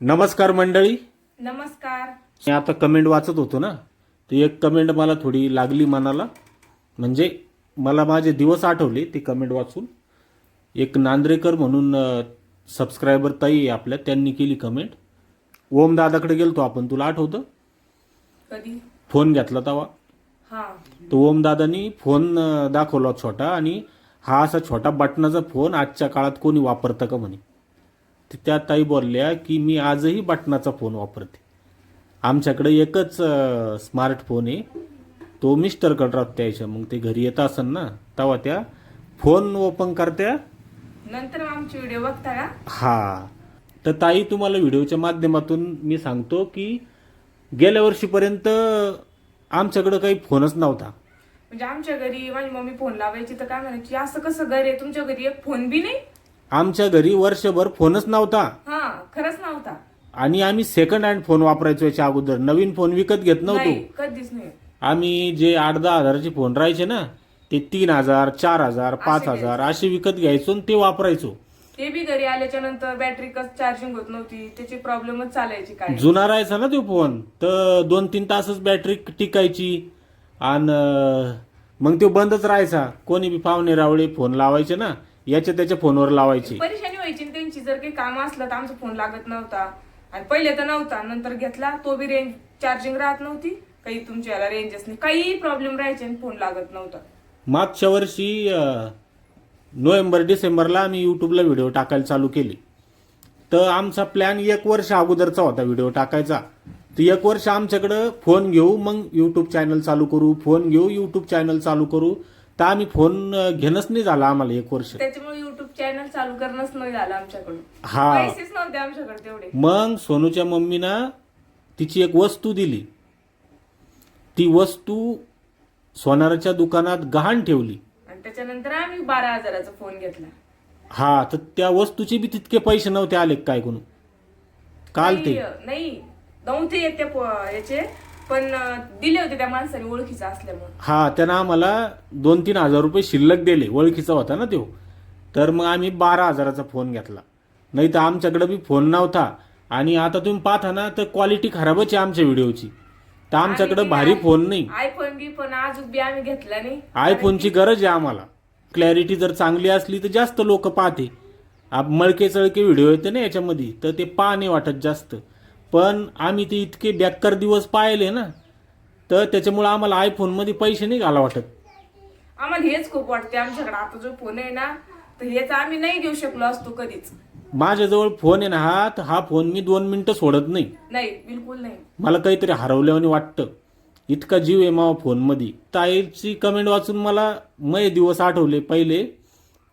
नमस्कार मंडळी. नमस्कार. मी आता कमेंट वाचत होतो ना तर एक कमेंट मला थोडी लागली मनाला. म्हणजे मला माझे दिवस आठवले ती कमेंट वाचून. एक नांद्रेकर म्हणून सबस्क्रायबर ताई आपल्या त्यांनी केली कमेंट ओम दादाकडे गेलतो आपण तुला आठवतं? कधी? फोन घेतला तेव्हा हा. तो ओम दादानी फोन दाखवला छोटा आणि हा असा छोटा बटनाचा फोन आजच्या काळात कोणी वापरतं का म्हणे? तर त्या ताई बोलल्या की मी आजही बटनाचा फोन वापरते. आमच्याकडे एकच स्मार्टफोन आहे. तो मिस्टर राहत त्याच्या मग ते घरी येत असन ना तेव्हा त्या फोन ओपन करत्या. नंतर आमची व्हिडिओ बघता का? हा. तर ताई तुम्हाला व्हिडिओच्या माध्यमातून मी सांगतो की गेल्या वर्षीपर्यंत आमच्याकडं काही फोनच नव्हता. म्हणजे आमच्या घरी माझी मम्मी फोन लावायची तर काय म्हणायची असं कसं घर आहे? तुमच्या घरी एक फोन बी नाही? आमच्या घरी वर्षभर फोनच नव्हता. हा खरंच नव्हता. आणि आम्ही सेकंड हँड फोन वापरायचो याच्या अगोदर. नवीन फोन विकत घेत नव्हतो. नाही कधीच नाही आम्ही जे आठ दहा हजाराचे फोन राहायचे ना ते तीन हजार चार हजार पाच हजार असे विकत घ्यायचो आणि ते वापरायचो. ते बी घरी आल्याच्यानंतर बॅटरी कस चार्जिंग होत नव्हती. त्याची प्रॉब्लेमच चालायची काय? जुना राहायचा ना तो फोन तर दोन तीन तासच बॅटरी टिकायची. आणि मग तो बंदच राहायचा. कोणी बी पाहुणे रावळे फोन लावायचे ना याच्या त्याच्या फोनवर लावायचे. परेशानी व्हायची त्यांची जर काही काम असलं तर आमचा फोन लागत नव्हता. आणि पहिले तर नव्हता नंतर घेतला तो बी रेंज चार्जिंग राहत नव्हती. काही तुमच्या याला रेंजच नाही. काही प्रॉब्लेम राहायचे आणि फोन लागत नव्हता. मागच्या वर्षी अं, नोव्हेंबर डिसेंबरला आम्ही यूट्यूबला व्हिडिओ टाकायला चालू केले. तर आमचा प्लॅन एक वर्ष अगोदरचा होता व्हिडिओ टाकायचा. तर एक वर्ष आमच्याकडं फोन घेऊ मग यूट्यूब चॅनल चालू करू फोन घेऊ यूट्यूब चॅनल चालू करू. तर आम्ही फोन घेणंच नाही झालं आम्हाला एक वर्ष. त्याच्यामुळे युट्यूब चॅनल चालू करणंच नाही झालं आमच्याकडून. हा. पैसेच नव्हते आमच्याकडे तेवढे. मग सोनूच्या मम्मीनं तिची एक वस्तू दिली. ती वस्तू सोनाराच्या दुकानात गहाण ठेवली. आणि त्याच्यानंतर आम्ही बारा हजाराचा फोन घेतला. हा तर त्या वस्तूचे बी तितके पैसे नव्हते आले काय कोण? काल ते. नाही. नव्हते येत याचे. पण दिले होते त्या माणसाने ओळखीचा असल्यामुळे. हा त्यानं आम्हाला दोन तीन हजार रुपये शिल्लक दिले ओळखीचा होता ना तो तर मग आम्ही बारा हजाराचा फोन घेतला. नाही तर आमच्याकडे बी फोन नव्हता. आणि आता तुम्ही पाहता ना तर क्वालिटी खराबच आहे आमच्या व्हिडिओची. तर आमच्याकडे भारी फोन नाही. आयफोन बी पण अजून बी आम्ही घेतला नाही. आयफोनची गरज आहे आम्हाला. क्लॅरिटी जर चांगली असली तर जास्त लोक पाहते. मळके चळके व्हिडिओ येते ना याच्यामध्ये तर ते पहा नाही वाटत जास्त. पण आम्ही ते इतके बेकार दिवस पाहिले ना तर त्याच्यामुळे आम्हाला आयफोनमध्ये पैसे नाही घाला वाटत. आम्हाला हेच खूप वाटते आमच्याकडे आता जो फोन आहे ना तर हेच आम्ही नाही घेऊ शकलो असतो कधीच. माझ्याजवळ फोन आहे ना हा तर हा फोन मी दोन मिनिटं सोडत नाही. नाही बिलकुल नाही. मला काहीतरी हरवल्यावानी वाटतं. इतका जीव आहे मावा फोनमध्ये ताईची कमेंट वाचून मला मय दिवस आठवले पहिले.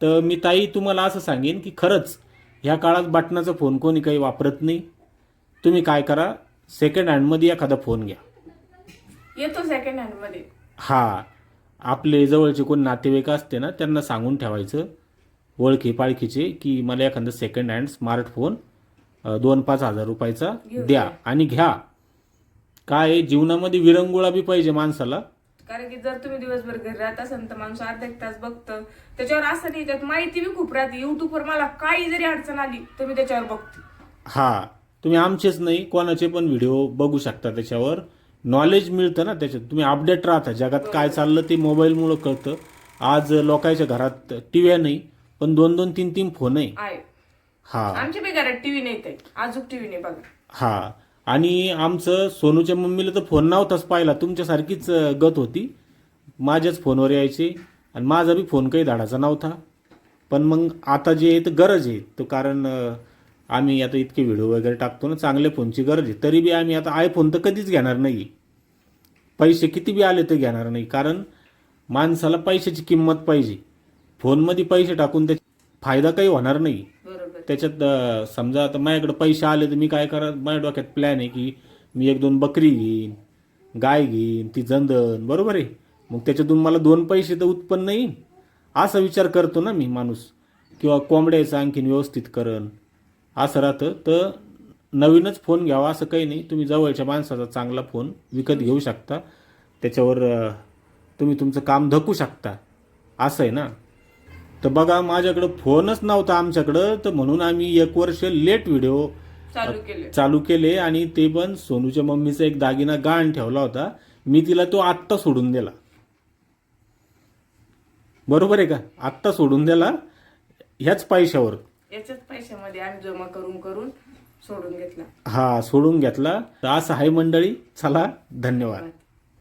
तर मी ताई तुम्हाला असं सांगेन की खरंच ह्या काळात बटनाचा फोन कोणी काही वापरत नाही. तुम्ही काय करा सेकंड हँडमध्ये एखादा फोन घ्या. येतो सेकंड हँडमध्ये. हा आपले जवळचे कोण नातेवाईक असते ना त्यांना सांगून ठेवायचं ओळखी पाळखीचे की मला एखादा सेकंड हँड स्मार्टफोन दोन पाच हजार रुपयाचा द्या आणि घ्या. काय आहे, जीवनामध्ये विरंगुळा बी पाहिजे माणसाला. कारण की जर तुम्ही दिवसभर घरी राहत असाल तर माणूस अर्धा एक तास बघतं. त्याच्यावर असं नाही त्यात माहिती बी खूप राहते. युट्यूबवर मला काही जरी अडचण आली तर मी त्याच्यावर बघते. हा तुम्ही आमचेच नाही कोणाचे पण व्हिडिओ बघू शकता त्याच्यावर. नॉलेज मिळतं ना त्याच्यात. तुम्ही अपडेट राहता. जगात काय चाललं ते मोबाईलमुळं कळतं. आज लोकांच्या घरात टी नाही पण दोन दोन तीन तीन फोन आहे. हा. आमच्या बी घरात टीव्ही नाही ते अजून टीव्ही नाही बघा हा. आणि आमचं सोनूच्या मम्मीला तर फोन नव्हताच पाहिला. तुमच्यासारखीच गत होती. माझ्याच फोनवर यायचे. आणि माझा बी फोन काही धाडाचा नव्हता. पण मग आता जे आहे ते गरज आहे. तो कारण आम्ही आता इतके व्हिडिओ वगैरे टाकतो ना चांगल्या फोनची गरज आहे. तरी बी आम्ही आता आयफोन तर कधीच घेणार नाही. पैसे किती बी आले तर घेणार नाही. कारण माणसाला पैशाची किंमत पाहिजे. फोनमध्ये पैसे टाकून त्याचा फायदा काही होणार नाही. त्याच्यात समजा आता माझ्याकडे पैसे आले तर मी काय करा माझ्या डोक्यात प्लॅन आहे की मी एक दोन बकरी घेईन गाय घेईन ती जंदन बरोबर आहे. मग त्याच्यातून मला दोन पैसे तर उत्पन्न येईल असा विचार करतो ना मी माणूस. किंवा कोंबड्याचं आणखीन व्यवस्थित करण. असं राहतं तर नवीनच फोन घ्यावा असं काही नाही. तुम्ही जवळच्या माणसाचा चांगला फोन विकत घेऊ शकता. त्याच्यावर तुम्ही तुमचं काम धकू शकता. असं आहे ना? तर बघा माझ्याकडं फोनच नव्हता आमच्याकडं तर म्हणून आम्ही एक वर्ष लेट व्हिडिओ चालू केले. आणि ते पण सोनूच्या मम्मीचा एक दागिना गहाण ठेवला होता. मी तिला तो आत्ता सोडून दिला. बरोबर आहे का? आत्ता सोडून दिला ह्याच पैशावर. याच्याच पैशामध्ये आम्ही जमा करून करून सोडून घेतला. हा सोडून घेतला. तर असं आहे मंडळी. चला धन्यवाद.